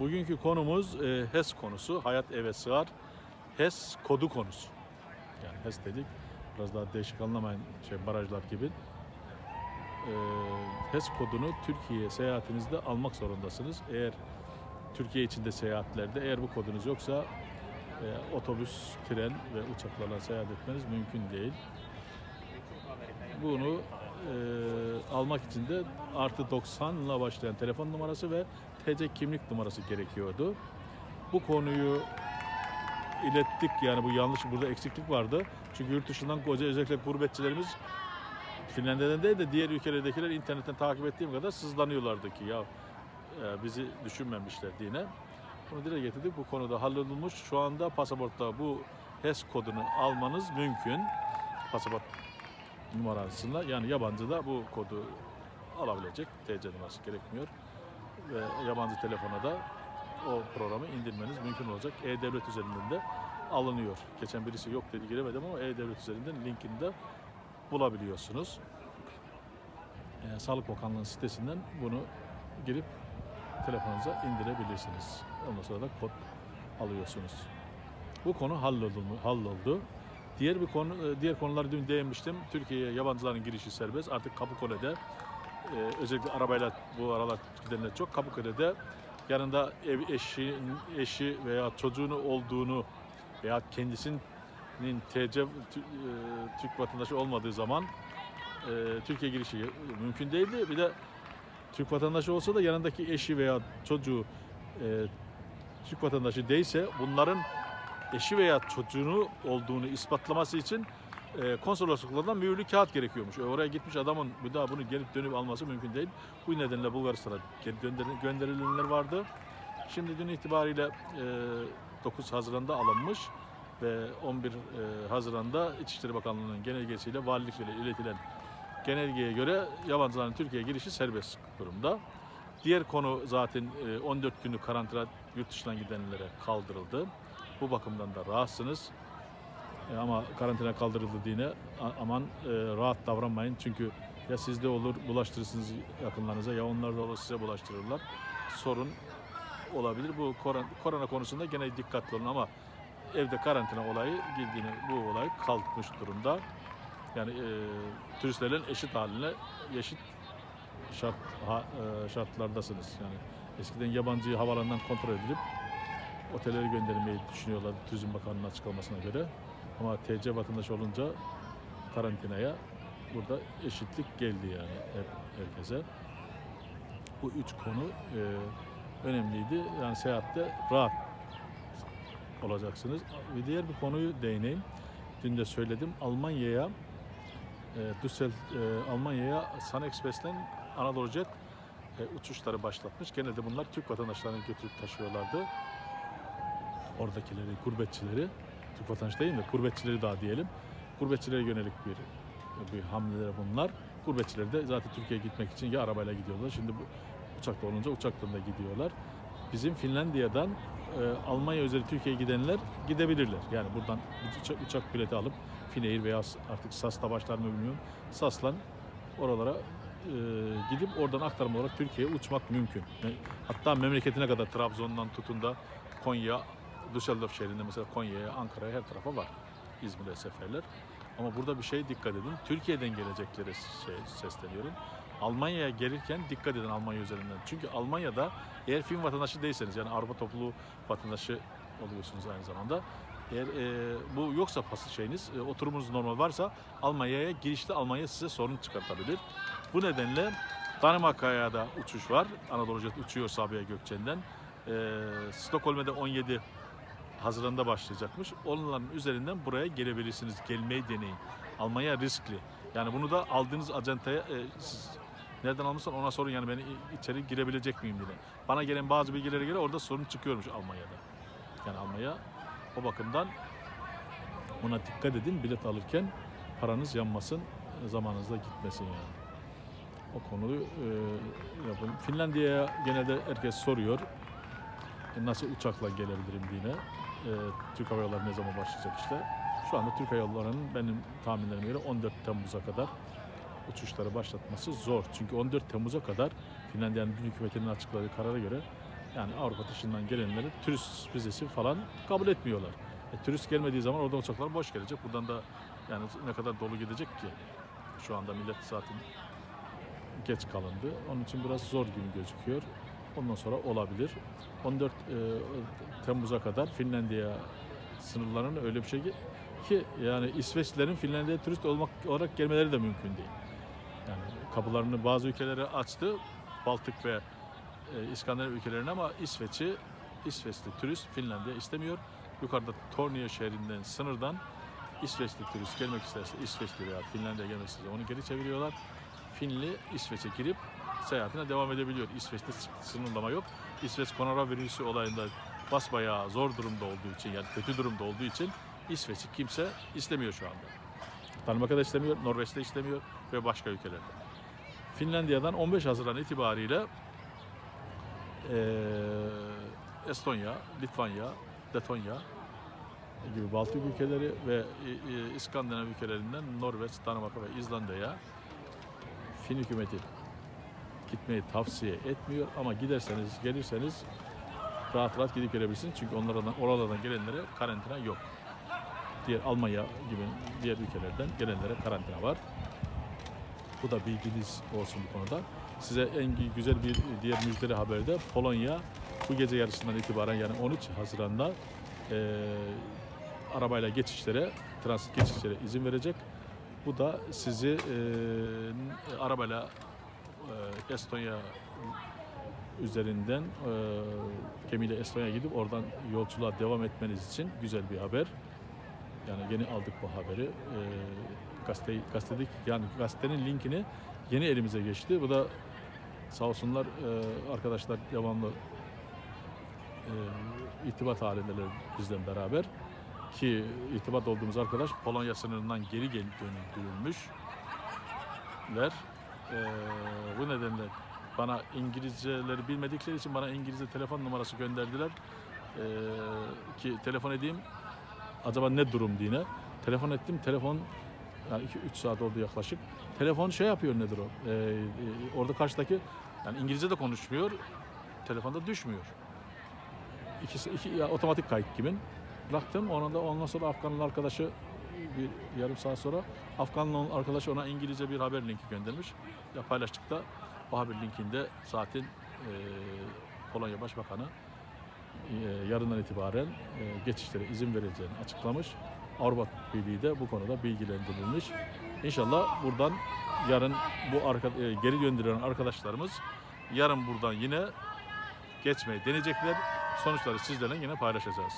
Bugünkü konumuz e, HES konusu. Hayat eve sığar. HES kodu konusu. Yani HES dedik. Biraz daha değişik anlamayın şey barajlar gibi. E, HES kodunu Türkiye seyahatinizde almak zorundasınız. Eğer Türkiye içinde seyahatlerde eğer bu kodunuz yoksa e, otobüs, tren ve uçaklarla seyahat etmeniz mümkün değil. Bunu e, almak için de artı 90 ile başlayan telefon numarası ve TC kimlik numarası gerekiyordu. Bu konuyu ilettik yani bu yanlış burada eksiklik vardı. Çünkü yurt dışından özellikle gurbetçilerimiz Finlandiya'dan değil de diğer ülkelerdekiler internetten takip ettiğim kadar sızlanıyorlardı ki ya e, bizi düşünmemişler diye. Bunu dile getirdik. Bu konuda hallolmuş. Şu anda pasaportta bu HES kodunu almanız mümkün. Pasaport numarasında yani yabancı da bu kodu alabilecek. TC numarası gerekmiyor. Ve yabancı telefona da o programı indirmeniz mümkün olacak. E-Devlet üzerinden de alınıyor. Geçen birisi yok dedi giremedim ama E-Devlet üzerinden linkini de bulabiliyorsunuz. Ee, Sağlık Bakanlığı sitesinden bunu girip telefonunuza indirebilirsiniz. Ondan sonra da kod alıyorsunuz. Bu konu halloldu. Halloldu. Diğer bir konu, e, diğer konuları dün değinmiştim. Türkiye'ye yabancıların girişi serbest. Artık Kapıkule'de e, özellikle arabayla bu aralar gidenler çok Kapıkule'de yanında ev eşi, eşi veya çocuğunu olduğunu veya kendisinin TC e, Türk vatandaşı olmadığı zaman e, Türkiye girişi mümkün değildi. Bir de Türk vatandaşı olsa da yanındaki eşi veya çocuğu e, Türk vatandaşı değilse bunların eşi veya çocuğunu olduğunu ispatlaması için konsolosluklardan mühürlü kağıt gerekiyormuş. E, oraya gitmiş adamın bir daha bunu gelip dönüp alması mümkün değil. Bu nedenle Bulgaristan'a gönderilenler vardı. Şimdi dün itibariyle e, 9 Haziran'da alınmış ve 11 e, Haziran'da İçişleri Bakanlığı'nın genelgesiyle valiliklere iletilen genelgeye göre yabancıların Türkiye'ye girişi serbest durumda. Diğer konu zaten e, 14 günlük karantina yurt dışından gidenlere kaldırıldı. Bu bakımdan da rahatsınız. E, ama karantina kaldırıldı a- aman e, rahat davranmayın. Çünkü ya sizde olur bulaştırırsınız yakınlarınıza ya onlar da olur size bulaştırırlar. Sorun olabilir. Bu korona, korona konusunda gene dikkatli olun ama evde karantina olayı girdiğini bu olay kalkmış durumda. Yani e, turistlerin eşit haline eşit şart ha- e, şartlardasınız. Yani eskiden yabancıyı havalarından kontrol edilip otellere göndermeyi düşünüyorlar Turizm Bakanlığı'nın açıklamasına göre. Ama TC vatandaşı olunca karantinaya burada eşitlik geldi yani hep herkese. Bu üç konu e, önemliydi. Yani seyahatte rahat olacaksınız. Bir diğer bir konuyu değineyim. Dün de söyledim. Almanya'ya e, Düssel e, Almanya'ya Sun Express'ten Anadolu Jet e, uçuşları başlatmış. Genelde bunlar Türk vatandaşlarını götürüp taşıyorlardı. Oradakileri, gurbetçileri, Türk vatandaşı değil mi? Gurbetçileri daha diyelim. Gurbetçilere yönelik bir bir hamleler bunlar. Gurbetçiler de zaten Türkiye'ye gitmek için ya arabayla gidiyorlar. Şimdi bu uçakta olunca uçaktan da gidiyorlar. Bizim Finlandiya'dan e, Almanya üzeri Türkiye'ye gidenler gidebilirler. Yani buradan uçak, uçak bileti alıp Finnair veya artık SAS'ta başlar mı bilmiyorum. SAS'lan oralara e, gidip oradan aktarma olarak Türkiye'ye uçmak mümkün. Hatta memleketine kadar Trabzon'dan tutun da Konya, Düsseldorf şehrinde mesela Konya'ya, Ankara'ya her tarafa var. İzmir'e seferler. Ama burada bir şey dikkat edin. Türkiye'den geleceklere şey, sesleniyorum. Almanya'ya gelirken dikkat edin Almanya üzerinden. Çünkü Almanya'da eğer film vatandaşı değilseniz yani Avrupa topluluğu vatandaşı oluyorsunuz aynı zamanda. Eğer e, bu yoksa pası şeyiniz, e, oturumunuz normal varsa Almanya'ya girişte Almanya size sorun çıkartabilir. Bu nedenle Danimarka'ya da uçuş var. Anadolu Jet uçuyor Sabiha Gökçen'den. E, Stockholm'e 17 Haziran'da başlayacakmış. Onların üzerinden buraya gelebilirsiniz. Gelmeyi deneyin. Almanya riskli. Yani bunu da aldığınız acentaya e, siz nereden almışsan ona sorun yani beni içeri girebilecek miyim diye. Bana gelen bazı bilgilere göre orada sorun çıkıyormuş Almanya'da. Yani Almanya o bakımdan buna dikkat edin bilet alırken paranız yanmasın, zamanınızda gitmesin yani. O konuyu e, yapın. Finlandiya'ya genelde herkes soruyor. Nasıl uçakla gelebilirim diye. E, Türk Hava Yolları ne zaman başlayacak işte. Şu anda Türk Hava Yolları'nın benim tahminlerime göre 14 Temmuz'a kadar uçuşları başlatması zor. Çünkü 14 Temmuz'a kadar Finlandiya'nın dün hükümetinin açıkladığı karara göre Yani Avrupa dışından gelenleri turist vizesi falan kabul etmiyorlar. E, turist gelmediği zaman oradan uçaklar boş gelecek. Buradan da yani ne kadar dolu gidecek ki? Şu anda millet zaten geç kalındı. Onun için biraz zor gibi gözüküyor. Ondan sonra olabilir. 14 e, Temmuz'a kadar Finlandiya sınırlarının öyle bir şey ki, yani İsveçlilerin Finlandiya'ya turist olmak olarak gelmeleri de mümkün değil. Yani kapılarını bazı ülkelere açtı. Baltık ve e, İskandinav ülkelerine ama İsveç'i İsveçli turist Finlandiya istemiyor. Yukarıda Tornio şehrinden sınırdan İsveçli turist gelmek isterse İsveçli veya Finlandiya gelmek isterse onu geri çeviriyorlar. Finli İsveç'e girip seyahatine devam edebiliyor. İsveç'te sınırlama yok. İsveç koronavirüsü olayında basbayağı zor durumda olduğu için yani kötü durumda olduğu için İsveç'i kimse istemiyor şu anda. Danimarka'da istemiyor, Norveç'te istemiyor ve başka ülkelerde. Finlandiya'dan 15 Haziran itibariyle eee, Estonya, Litvanya, Letonya gibi Baltık ülkeleri ve e, e, İskandinav ülkelerinden Norveç, Danimarka ve İzlanda'ya Fin hükümeti gitmeyi tavsiye etmiyor ama giderseniz gelirseniz rahat rahat gidip gelebilirsiniz çünkü onlardan oralardan gelenlere karantina yok. Diğer Almanya gibi diğer ülkelerden gelenlere karantina var. Bu da bilginiz olsun bu konuda. Size en güzel bir diğer müjdeli haber de Polonya bu gece yarısından itibaren yani 13 Haziran'da eee, arabayla geçişlere, transit geçişlere izin verecek. Bu da sizi eee, arabayla eee, Estonya üzerinden eee gemiyle Estonya'ya gidip oradan yolculuğa devam etmeniz için güzel bir haber. Yani yeni aldık bu haberi. Eee gazete, gazetedik yani gazetenin linkini yeni elimize geçti. Bu da sağ olsunlar eee, arkadaşlar devamlı eee irtibat halindeler bizden beraber ki irtibat olduğumuz arkadaş Polonya sınırından geri gel döndürülmüşler. Eee, bu nedenle bana İngilizceleri bilmedikleri için bana İngilizce telefon numarası gönderdiler. Eee, ki telefon edeyim acaba ne durum diye. Telefon ettim. Telefon yani 2-3 saat oldu yaklaşık. Telefon şey yapıyor nedir o? Ee, e, orada karşıdaki yani İngilizce de konuşmuyor. Telefonda düşmüyor. İkisi iki ya, otomatik kayıt kimin? Bıraktım. Ona da ondan sonra Afganlı arkadaşı bir yarım saat sonra Afganlı arkadaşı ona İngilizce bir haber linki göndermiş. Ya paylaştık da o haber linkinde zaten e, Polonya Başbakanı e, yarından itibaren e, geçişlere izin vereceğini açıklamış. Avrupa Birliği de bu konuda bilgilendirilmiş. İnşallah buradan yarın bu arka, e, geri gönderilen arkadaşlarımız yarın buradan yine geçmeyi deneyecekler. Sonuçları sizlerle yine paylaşacağız.